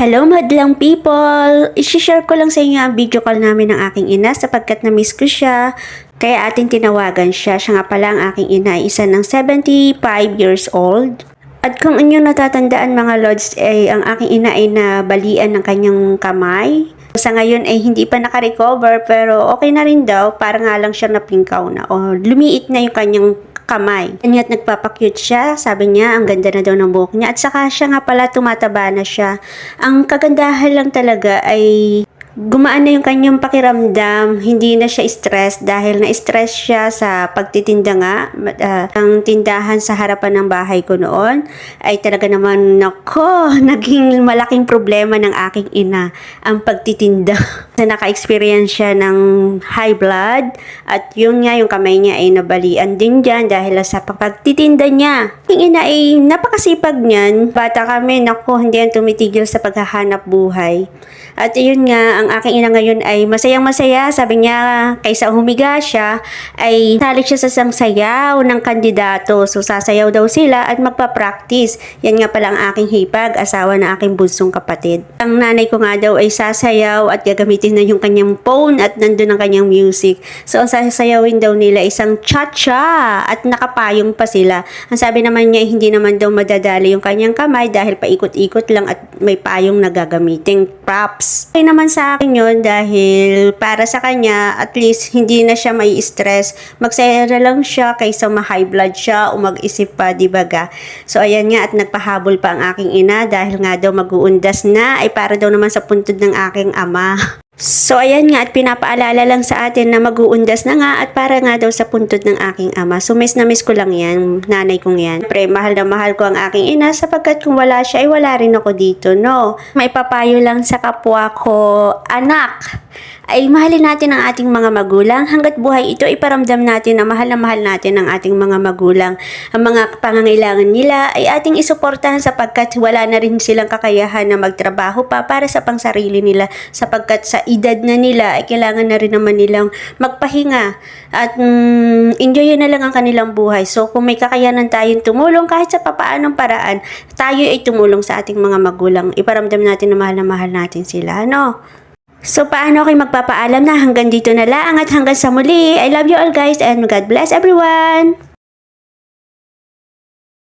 Hello madlang people! I-share ko lang sa inyo ang video call namin ng aking ina sapagkat na-miss ko siya. Kaya ating tinawagan siya. Siya nga pala ang aking ina ay isa ng 75 years old. At kung inyo natatandaan mga lords, ay ang aking ina ay nabalian ng kanyang kamay. Sa ngayon ay hindi pa nakarecover pero okay na rin daw. Para nga lang siya napingkaw na o lumiit na yung kanyang kamay. Kanya't nagpapakyut siya. Sabi niya, ang ganda na daw ng buhok niya. At saka siya nga pala tumataba na siya. Ang kagandahan lang talaga ay gumaan na yung kanyang pakiramdam. Hindi na siya stress dahil na-stress siya sa pagtitinda nga. Ah, ang tindahan sa harapan ng bahay ko noon ay talaga naman, nako, naging malaking problema ng aking ina ang pagtitinda. na naka-experience siya ng high blood at yun nga yung kamay niya ay nabalian din dyan dahil sa pagtitinda niya. Yung ina ay napakasipag niyan. Bata kami, nako, hindi yan tumitigil sa paghahanap buhay. At yun nga, ang aking ina ngayon ay masayang masaya. Sabi niya, kaysa humiga siya, ay salik siya sa isang sayaw ng kandidato. So, sasayaw daw sila at magpa-practice. Yan nga pala ang aking hipag, asawa ng aking bunsong kapatid. Ang nanay ko nga daw ay sasayaw at gagamitin na yung kanyang phone at nandun ang kanyang music. So, ang sasayawin daw nila isang cha-cha at nakapayong pa sila. Ang sabi naman niya, hindi naman daw madadali yung kanyang kamay dahil paikot-ikot lang at may payong na gagamiting props. Okay naman sa akin yun dahil para sa kanya, at least hindi na siya may stress. Magsaya na lang siya kaysa ma-high blood siya o mag-isip pa, di ba ga? So, ayan nga at nagpahabol pa ang aking ina dahil nga daw mag-uundas na ay para daw naman sa puntod ng aking ama. So, ayan nga at pinapaalala lang sa atin na mag-uundas na nga at para nga daw sa puntod ng aking ama. So, miss na miss ko lang yan, nanay kong yan. Pre, mahal na mahal ko ang aking ina sapagkat kung wala siya ay wala rin ako dito, no? May papayo lang sa kapwa ko, anak, ay mahalin natin ang ating mga magulang. Hanggat buhay ito, iparamdam natin na mahal na mahal natin ang ating mga magulang. Ang mga pangangailangan nila ay ating isuportahan sapagkat wala na rin silang kakayahan na magtrabaho pa para sa pangsarili nila sapagkat sa edad na nila ay kailangan na rin naman nilang magpahinga at mm, enjoy na lang ang kanilang buhay. So kung may kakayanan tayong tumulong kahit sa papaanong paraan, tayo ay tumulong sa ating mga magulang. Iparamdam natin na mahal na mahal natin sila. Ano? So, paano kayo magpapaalam na hanggang dito na lang at hanggang sa muli. I love you all guys and God bless everyone!